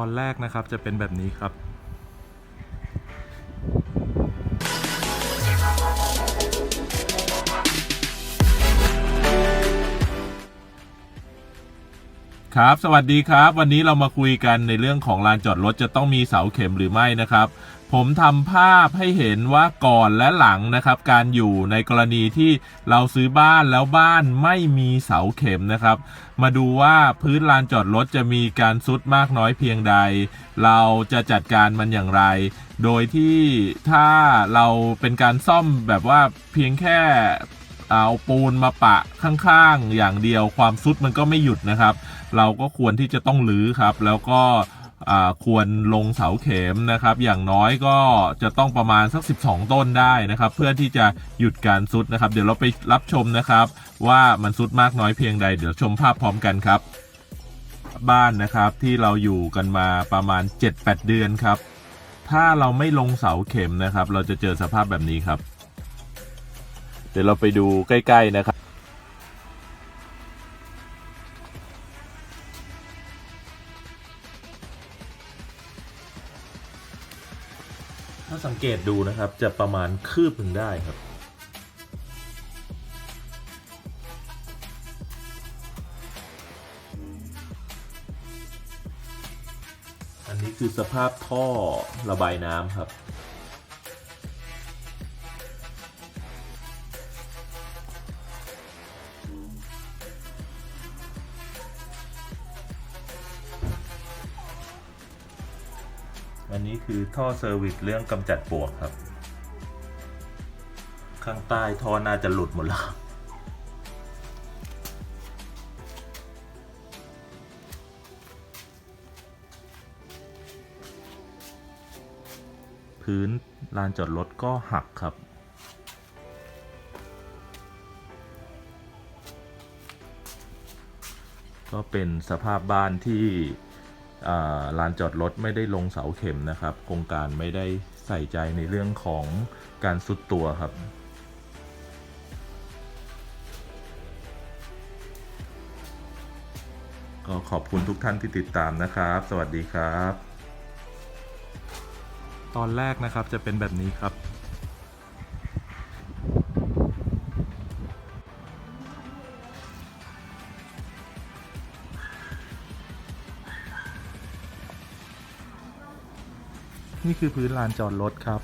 อนแรกนะครับจะเป็นแบบนี้ครับ ครับ สวัสดีครับ วันนี้เรามาคุยกันในเรื่องของลานจอดรถจะต้องมีเสาเข็มหรือไม่นะครับ ผมทำภาพให้เห็นว่าก่อนและหลังนะครับ การอยู่ในกรณีที่เราซื้อบ้านแล้วบ้านไม่มีเสาเข็มนะครับ มาดูว่าพื้นลานจอดรถจะมีการซุดมากน้อยเพียงใด เราจะจัดการมันอย่างไร โดยที่ถ้าเราเป็นการซ่อมแบบว่าเพียงแค่เอาปูนมาปะข้างๆ อย่างเดียวความซุดมันก็ไม่หยุดนะครับ เราก็ควรที่จะต้องรื้อครับ แล้วก็ ควรลงเสาเข็มนะครับ อย่างน้อยก็จะต้องประมาณสัก 12 ต้นได้นะครับ เพื่อที่จะหยุดการซุดนะครับ เดี๋ยวเราไปรับชมนะครับ ว่ามันซุดมากน้อยเพียงใด เดี๋ยวชมภาพพร้อมกันครับ บ้านนะครับที่เราอยู่กันมาประมาณ 7-8 เดือนครับ ถ้าเราไม่ลงเสาเข็มนะครับ เราจะเจอสภาพแบบนี้ครับ เดี๋ยวเราไปดูใกล้ ๆนะครับ ถ้าสังเกตดูนะครับจะประมาณคืบหนึ่งได้ครับ อันนี้คือสภาพท่อระบายน้ำครับ อันนี้คือท่อเซอร์วิสเรื่องกำจัดปวกครับ ข้างใต้ท่อน่าจะหลุดหมดแล้วพื้นลานจอดรถก็หักครับ ก็เป็นสภาพบ้านที่ ลานจอดรถไม่ได้ลงเสาเข็มนะครับ โครงการไม่ได้ใส่ใจในเรื่องของการสุดตัวครับก็ขอบคุณทุกท่านที่ติดตามนะครับ สวัสดีครับ ตอนแรกนะครับจะเป็นแบบนี้ครับ นี่คือพื้นลานจอดรถครับ